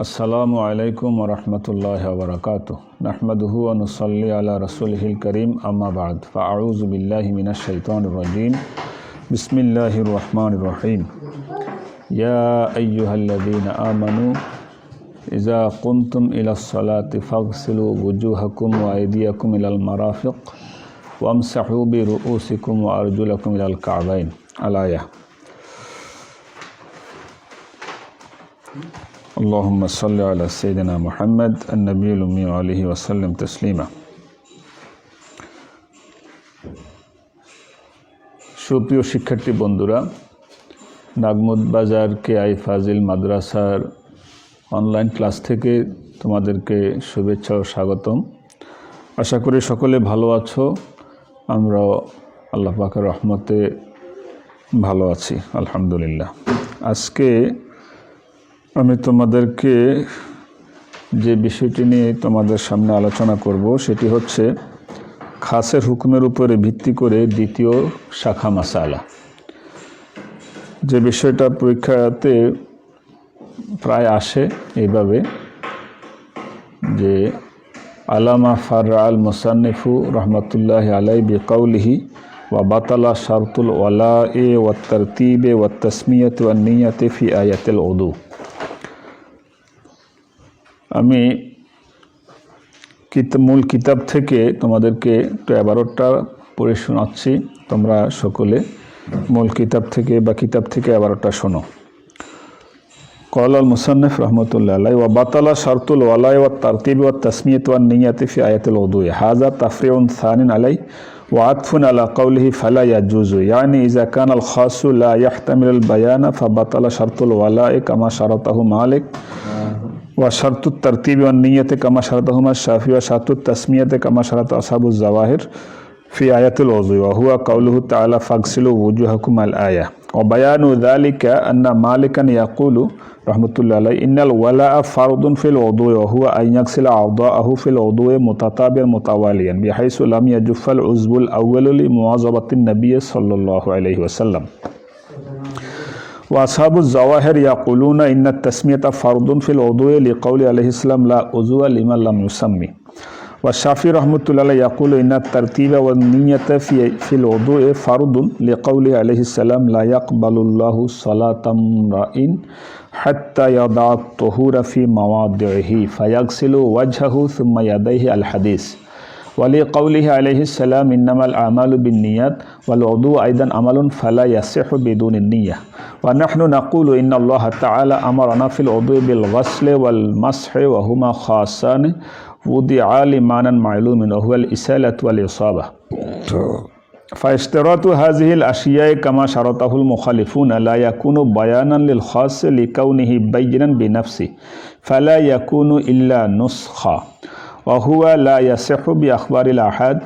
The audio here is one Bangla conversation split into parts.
আসসালামু আলাইকুম রহমতুল্লাহ বরকাত নাহমদহু অনুসল্লি আলা রসুলহিল করিম আম্মা বাদ ফাউজ বিল্লাহ মিনা শৈতান রজিম বিসমিল্লাহ রহমান রহিম ইয়া আইয়ুহাল্লাযীন আমানু ইজা কুনতুম ইলা সলাতি ফাগসিলু wujuhakum ওয়া আইদিয়াকুম ইলাল মারাফিক ওয়ামসাহু বিরুউসিকুম ওয়া আরজুলাকুম ইলাল কাবাইন আলায়া اللهم صل على سيدنا محمد النبي الأمي وعليه وسلم تسليما সুপ্রিয় শিক্ষার্থী বন্ধুরা নাগমুদ বাজার কে আই ফাজিল মাদ্রাসার অনলাইন ক্লাস থেকে তোমাদেরকে শুভেচ্ছা ও স্বাগতম আশা করি সকলে ভালো আছো আমরা আল্লাহ পাকের রহমতে ভালো আছি আলহামদুলিল্লাহ আজকে আমি তোমাদেরকে যে বিষয়টি নিয়ে তোমাদের সামনে আলোচনা করব, সেটি হচ্ছে খাসের হুকুমের উপরে ভিত্তি করে দ্বিতীয় শাখা মাসালা। যে বিষয়টা পরীক্ষাতে প্রায় আসে এইভাবে যে, আলামা ফার আল মুসান্নিফু রহমতুল্লাহ আলাই বেকাউলিহি ওয়া বাতালা শারতুল ওয়ালা এ ওয়া তরতিবে ওয়া তসমিয়ত ওয়া নিয়তে ফি আয়াতেল ওদু আমি কিত মূল কিতাব থেকে তোমাদেরকে একটু এবারোটা পড়ে শোনাচ্ছি তোমরা সকলে মূল কিতাব থেকে বা কিতাব থেকে এবারোটা শোনো قال المصنف رحمة الله عليه وبطل شرط الولاء والترتيب والتسمية والنية في آية الوضوء هذا تفريع ثان عليه وعطف على قوله فلا يجوز يعني إذا كان الخاص لا يحتمل البيان فبطل شرط الولاء كما شرطه مالك وشرط الترتيب والنية كما شرطهما الشافعي وشرط التسمية كما شرط أصحاب الظواهر في آية الوضوء وهو قوله تعالى فاغسلوا وجوهكم الآية وبيان ذلك أن مالكا يقول رحمة الله عليه إن الولاء فرض في الوضوء وهو أن يغسل أعضاءه في الوضوء متتابعا متواليا بحيث لم يجف العضو الأول لمواظبة النبي صلى الله عليه وسلم وأصحاب الظواهر يقولون إن التسمية فرض في الوضوء لقول عليه السلام لا عضو لمن لم يسمي. والشافعي رحمة الله يقول إن الترتيب والنية في في الوضوء فرض لقوله عليه السلام لا يقبل الله صلاة امرئ حتى يضع الطهور في مواضعه فيغسل وجهه ثم يديه الحديث. ولقوله عليه السلام إنما الأعمال بالنيات والوضوء أيضا عمل فلا يصح بدون النية. ونحن نقول إن الله تعالى أمرنا في الوضوء بالغسل والمسح وهما خاصان. وضعا لمعنى معلوم وهو الإسالة والإصابة. فاشتراط هذه الأشياء كما شرطه المخالفون لا يكون بيانا للخاص لكونه بينا بنفسه فلا يكون إلا نسخة. وهو لا يصح بأخبار الأحد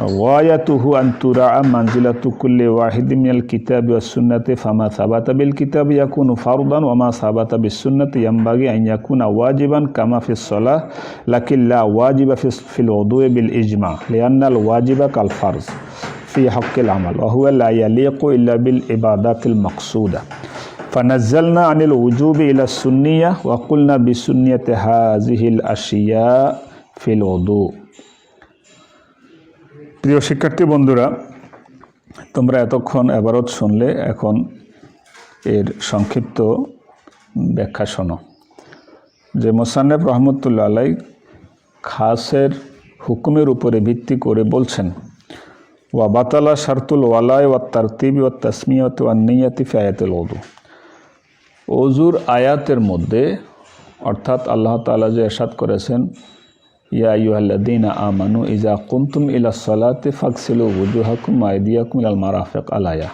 غايته أن تراعى منزلة كل واحد من الكتاب والسنة فما ثبت بالكتاب يكون فرضا وما ثبت بالسنة ينبغي أن يكون واجبا كما في الصلاة لكن لا واجب في الوضوء بالإجماع لأن الواجب كالفرض في حق العمل وهو لا يليق إلا بالعبادات المقصودة. فنزلنا عن الوجوب إلى السنية وقلنا بسنية هذه الأشياء ফিল ওদু প্রিয় শিক্ষার্থী বন্ধুরা, তোমরা এতক্ষণ এবারত শুনলে, এখন এর সংক্ষিপ্ত ব্যাখ্যা শোনো। যে মোসান্নেফ রহমতুল্লা আলাই খাসের হুকুমের উপরে ভিত্তি করে বলছেন, ওয়া বাতালা শারতুল ওয়ালায় ওয়া তারতিবি ওয়া তসমিয়ত ওয়া নিয়াতি ফিয়ায়াতুল ওদু অজুর আয়াতের মধ্যে অর্থাৎ আল্লাহ তালা যে এরশাদ করেছেন ইয়া আমানু ইজা কুমতুম ইলা সলাতে ফাকসিলু wujuhakum আইদিয়াকুম ইলাল মারাফিক আলায়া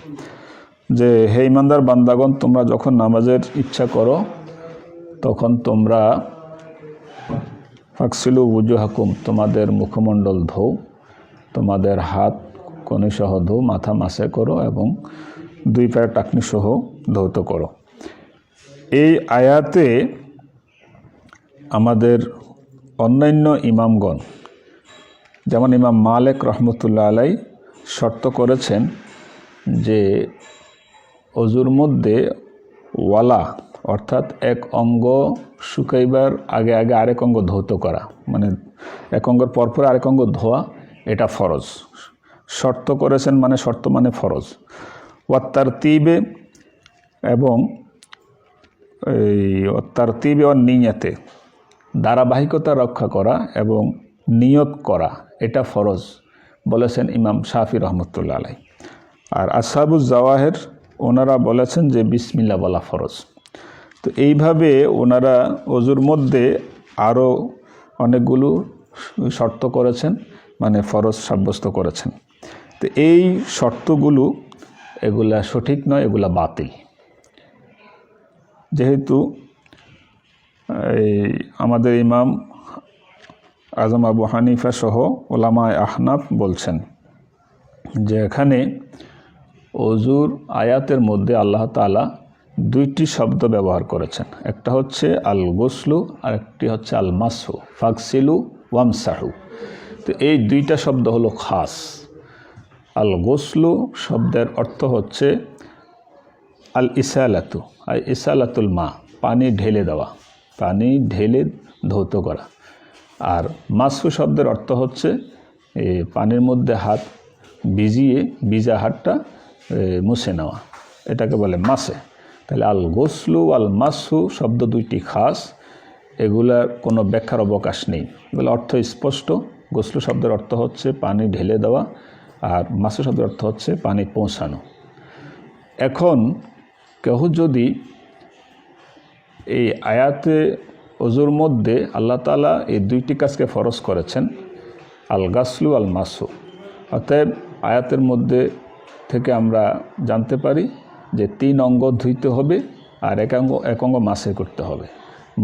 যে, হে ইমানদার বান্দাগণ, তোমরা যখন নামাজের ইচ্ছা করো, তখন তোমরা ফাকসিলু wujuhakum তোমাদের মুখমণ্ডল ধৌ তোমাদের হাত কনিসহ ধৌ মাথা মাসে করো এবং দুই পায়ের টাকনি সহ ধৌত করো। এই আয়াতে আমাদের অন্যান্য ইমামগণ, যেমন ইমাম মালেক রহমতুল্লাহ আলাই শর্ত করেছেন যে অজুর মধ্যে ওয়ালা, অর্থাৎ এক অঙ্গ শুকাইবার আগে আগে আরেক অঙ্গ ধৌত করা মানে এক অঙ্গর পরপর আরেক অঙ্গ ধোয়া, এটা ফরজ। শর্ত করেছেন মানে শর্ত মানে ফরজ। ওয়াত্তার তিবে এবং এই তার তিবে ও নিয়াতে ধারাবাহিকতা রক্ষা করা এবং নিয়ত করা, এটা ফরজ, বলেছেন ইমাম শাফি রহমতুল্লা আলাই আর আসাবুজ জাওয়াহের, ওনারা বলেছেন যে বিসমিল্লা বলা ফরজ। তো এইভাবে ওনারা অজুর মধ্যে আরও অনেকগুলো শর্ত করেছেন মানে ফরজ সাব্যস্ত করেছেন। তো এই শর্তগুলো, এগুলা সঠিক নয়, এগুলা বাতিল। যেহেতু এই আমাদের ইমাম আজম আবু হানিফা সহ ওলামায় আহনাফ বলছেন যে এখানে অজুর আয়াতের মধ্যে আল্লাহ তালা দুইটি শব্দ ব্যবহার করেছেন। একটা হচ্ছে আল গোসলু আর একটি হচ্ছে আল মাসু ফাকসিলু ওয়ামসাহু। তো এই দুইটা শব্দ হলো খাস। আল গোসলু শব্দের অর্থ হচ্ছে আল ইসালাতু আর ইসালাতুল মা, পানি ঢেলে দেওয়া। পানি ঢেলে ধৌত করা। আর মাসু শব্দের অর্থ হচ্ছে পানির মধ্যে হাত ভিজিয়ে ভিজা হাতটা মুছে নেওয়া। এটাকে বলে মাসে। তাহলে আল গোসলু আল মাসু শব্দ দুইটি খাস এগুলার কোনো ব্যাখ্যার অবকাশ নেই। এগুলো অর্থ স্পষ্ট। গোসলু শব্দের অর্থ হচ্ছে পানি ঢেলে দেওয়া, আর মাসু শব্দের অর্থ হচ্ছে পানি পৌঁছানো। এখন কেহ যদি এই আয়াতে অজুর মধ্যে আল্লাহ তালা এই দুইটি কাজকে ফরজ করেছেন আল গাসলু আল মাসু অতএব আয়াতের মধ্যে থেকে আমরা জানতে পারি যে তিন অঙ্গ ধুইতে হবে আর এক অঙ্গ এক অঙ্গ মাসে করতে হবে।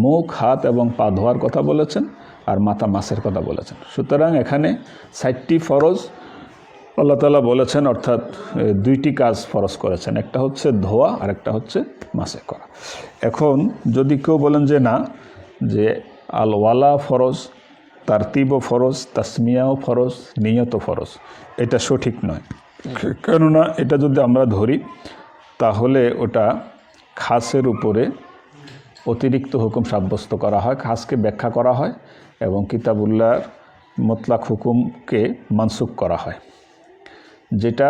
মুখ, হাত এবং পা ধোয়ার কথা বলেছেন আর মাথা মাসের কথা বলেছেন। সুতরাং এখানে ষাটটি ফরজ আল্লাহ তালা বলেছেন, অর্থাৎ দুইটি কাজ ফরজ করেছেন। একটা হচ্ছে ধোয়া, আর একটা হচ্ছে মাসে করা। এখন যদি কেউ বলেন যে না, যে আল ওয়ালা ফরজ, তারতিবও ফরজ, তাসমিয়াও ফরজ নিয়ত ফরজ, এটা সঠিক নয়। কেননা এটা যদি আমরা ধরি, তাহলে ওটা খাসের উপরে অতিরিক্ত হুকুম সাব্যস্ত করা হয়, খাসকে ব্যাখ্যা করা হয় এবং কিতাবুল্লাহর মোতলাক হুকুমকে মানসুক করা হয়। যেটা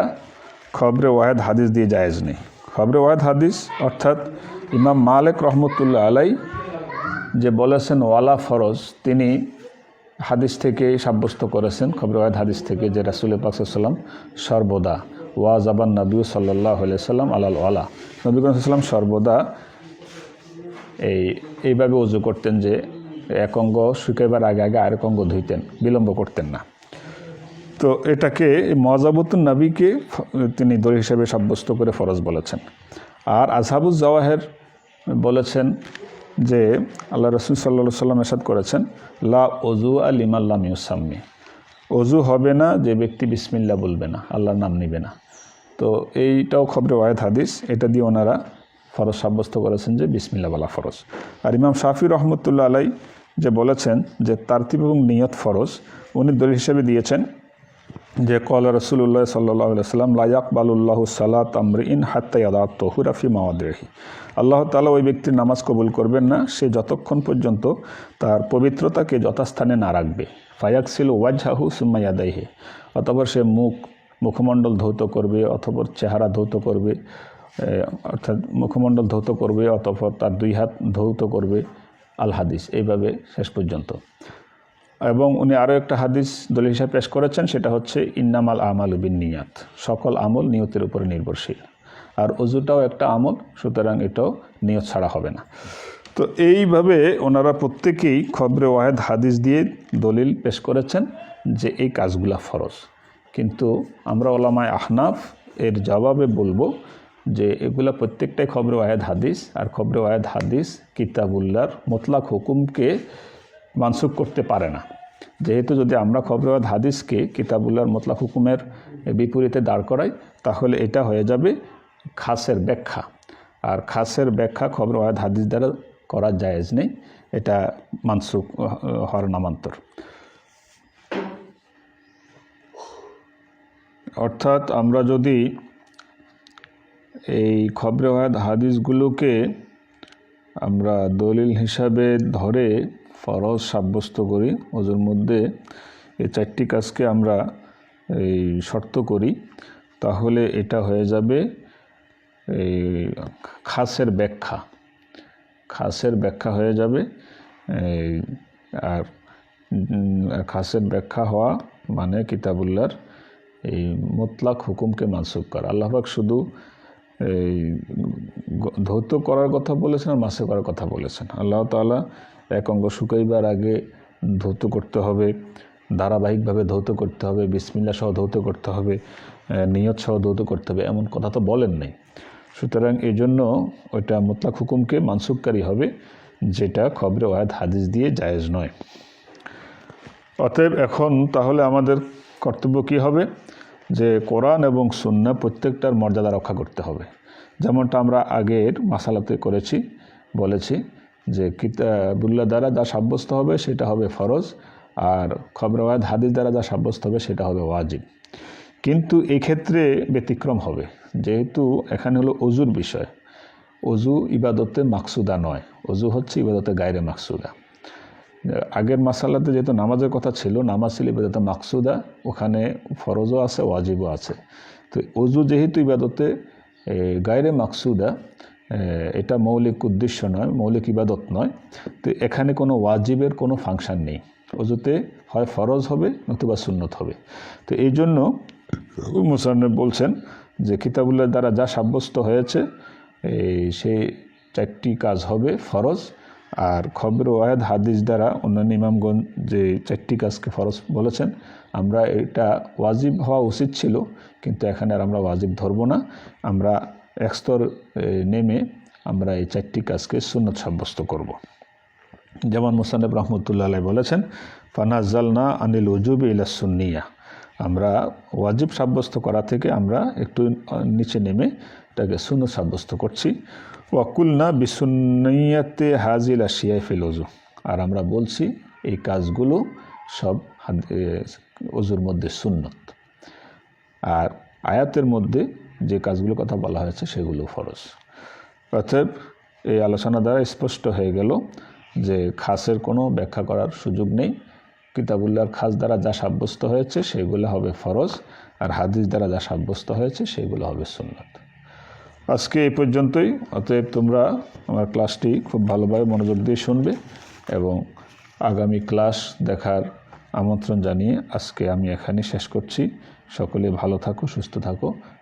খবরে ওয়াহেদ হাদিস দিয়ে জায়েজ নেই। খবরে ওয়াহেদ হাদিস, অর্থাৎ ইমাম মালেক রহমতুল্লাহ আলাই যে বলেছেন, ওয়ালা ফরজ তিনি হাদিস থেকে সাব্যস্ত করেছেন, খবরে ওয়াহেদ হাদিস থেকে, যে রাসুল পাকসাল্লাম সর্বদা, ওয়া জাবান নবী সাল্লাহ সাল্লাম আলাল ওয়ালা নবী সর্বদা এই, এইভাবে উজু করতেন যে, এক অঙ্গ শুকাইবার আগে আগে আরেক অঙ্গ ধুইতেন, বিলম্ব করতেন না। তো এটাকে মজাবতুন নবীকে তিনি দলিল হিসেবে সাব্যস্ত করে ফরজ বলেছেন। আর আজহাবুজ জওয়াহের বলেছেন যে আল্লাহ রসুল সাল্লা সাল্লাম এসাদ করেছেন, লা অজু আল ইমাল্লাম ইউসাম্মি। অজু হবে না, যে ব্যক্তি বিসমিল্লা বলবে না, আল্লাহর নাম নিবে না। তো এইটাও খবরে ওয়াহেদ হাদিস। এটা দিয়ে ওনারা ফরজ সাব্যস্ত করেছেন যে বিসমিল্লা বলা ফরজ। আর ইমাম শাফি রহমতুল্লা আলাই যে বলেছেন যে তারতিব এবং নিয়ত ফরজ, উনি দলিল হিসেবে দিয়েছেন যে কল রসুল্লাহ সাল্লাহ সাল্লাম লায়াকবালুল্লাহ সালাত আমরিন হাত্তায়াদা তহুরাফি মাওয়াদেহি। আল্লাহ তালা ওই ব্যক্তির নামাজ কবুল করবেন না, সে যতক্ষণ পর্যন্ত তার পবিত্রতাকে যথাস্থানে না রাখবে। ফায়াক ফায়াকসিল ওয়াজহাহু সুম্মাইয়াদাইহে অতপর সে মুখ, মুখমণ্ডল ধৌত করবে অথবা চেহারা ধৌত করবে অর্থাৎ মুখমণ্ডল ধৌত করবে, অতপর তার দুই হাত ধৌত করবে। আল হাদিস, এইভাবে শেষ পর্যন্ত। এবং উনি আরও একটা হাদিস দলিল হিসাবে পেশ করেছেন, সেটা হচ্ছে, ইন্নামাল আমাল বিন নিয়াত সকল আমল নিয়তের উপরে নির্ভরশীল। আর অজুটাও একটা আমল, সুতরাং এটাও নিয়ত ছাড়া হবে না। তো এইভাবে ওনারা প্রত্যেকেই খবরে ওয়াহেদ হাদিস দিয়ে দলিল পেশ করেছেন যে এই কাজগুলা ফরজ। কিন্তু আমরা ওলামায় আহনাফ এর জবাবে বলব যে এগুলা প্রত্যেকটাই খবরে ওয়াহেদ হাদিস, আর খবরে ওয়াহেদ হাদিস কিতাবুল্লার মোতলাক হুকুমকে মানসুক করতে পারে না। যেহেতু যদি আমরা খবরাবাদ হাদিসকে কিতাবুল্লাহর মতলা হুকুমের বিপরীতে দাঁড় করাই তাহলে এটা হয়ে যাবে খাসের ব্যাখ্যা। আর খাসের ব্যাখ্যা খবরাবাদ হাদিস দ্বারা করা জায়েজ নেই এটা মানসুক আহ, হওয়ার নামান্তর। অর্থাৎ আমরা যদি এই খবরে হাদিসগুলোকে আমরা দলিল হিসাবে ধরে ফরজ সাব্যস্ত করি। ওজুর মধ্যে এই চারটি কাজকে আমরা এই শর্ত করি। তাহলে এটা হয়ে যাবে এই খাসের ব্যাখ্যা। খাসের ব্যাখ্যা হয়ে যাবে। আর খাসের ব্যাখ্যা হওয়া মানে কিতাবুল্লার এই মোতলাক হুকুমকে মানসুক করা। আল্লাহবাক শুধু এই ধৌত করার কথা বলেছেন আর মাসে করার কথা বলেছেন। আল্লাহ তাআলা এক অঙ্গ শুকাইবার আগে ধৌত করতে হবে, ধারাবাহিকভাবে ধৌত করতে হবে বিসমিল্লা সহ ধৌত করতে হবে নিয়ত সহ ধৌত করতে হবে, এমন কথা তো বলেন নেই। সুতরাং এই জন্য ওইটা মোতলাক হুকুমকে মানসুককারী হবে, যেটা খবরে ওয়াদ হাদিস দিয়ে জায়েজ নয়। অতএব এখন তাহলে আমাদের কর্তব্য কি হবে? যে কোরআন এবং সুন্না প্রত্যেকটার মর্যাদা রক্ষা করতে হবে। যেমনটা আমরা আগের মাসালাতে করেছি, বলেছি যে কিতাবুল্লাহ দ্বারা যা সাব্যস্ত হবে সেটা হবে ফরজ, আর খবরওয়াদ হাদিস দ্বারা যা সাব্যস্ত হবে সেটা হবে ওয়াজিব। কিন্তু এক্ষেত্রে ব্যতিক্রম হবে, যেহেতু এখানে হলো অজুর বিষয়। অজু ইবাদতে মাকসুদা নয়, অজু হচ্ছে ইবাদতে গায়রে মাকসুদা। আগের মাসালাতে যেহেতু নামাজের কথা ছিল, নামাজ ছিল ইবাদতে মাকসুদা, ওখানে ফরজও আছে, ওয়াজিবও আছে। তো অজু যেহেতু ইবাদতে গায়রে মাকসুদা এটা মৌলিক উদ্দেশ্য নয়, মৌলিক ইবাদত নয়। তো এখানে কোনো ওয়াজিবের কোনো ফাংশন নেই। অজুতে হয় ফরজ হবে, নতুবা সুন্নত হবে। তো এই জন্য মুসান্নব বলছেন যে কিতাবুল্লাহ দ্বারা যা সাব্যস্ত হয়েছে, এই সেই চারটি কাজ হবে, ফরজ আর খবর ওয়াহেদ হাদিস দ্বারা অন্যান্য ইমামগঞ্জ যে চারটি কাজকে ফরজ বলেছেন, আমরা এটা ওয়াজিব হওয়া উচিত ছিল, কিন্তু এখানে আর আমরা ওয়াজিব ধরব না। আমরা এক স্তর নেমে আমরা এই চারটি কাজকে সুন্নত সাব্যস্ত করব। যেমন মুসানব রহমতুল্লাহ আলাই বলেছেন ফানাজালনা আনিল উজুবি ইলা সুন্নিয়া। আমরা ওয়াজিব সাব্যস্ত করা থেকে আমরা একটু নিচে নেমে এটাকে শূন্য সাব্যস্ত করছি। ওয়াকুলনা বিসুন্নিয়াতে হাজিল আশিয়াই ফিল অজু আর আমরা বলছি, এই কাজগুলো সব অজুর মধ্যে সুন্নত। আর আয়াতের মধ্যে যে কাজগুলোর কথা বলা হয়েছে সেগুলো ফরজ। অতএব এই আলোচনা দ্বারা স্পষ্ট হয়ে গেল যে খাসের কোনো ব্যাখ্যা করার সুযোগ নেই। কিতাবুল্লাহর খাস দ্বারা যা সাব্যস্ত হয়েছে সেগুলো হবে ফরজ আর হাদিস দ্বারা যা সাব্যস্ত হয়েছে সেগুলো হবে সুন্নত। আজকে এই পর্যন্তই। অতএব তোমরা আমার ক্লাসটি খুব ভালোভাবে মনোযোগ দিয়ে শুনবে এবং আগামী ক্লাস দেখার আমন্ত্রণ জানিয়ে আজকে আমি এখানে শেষ করছি। সকলে ভালো থাকো, সুস্থ থাকো।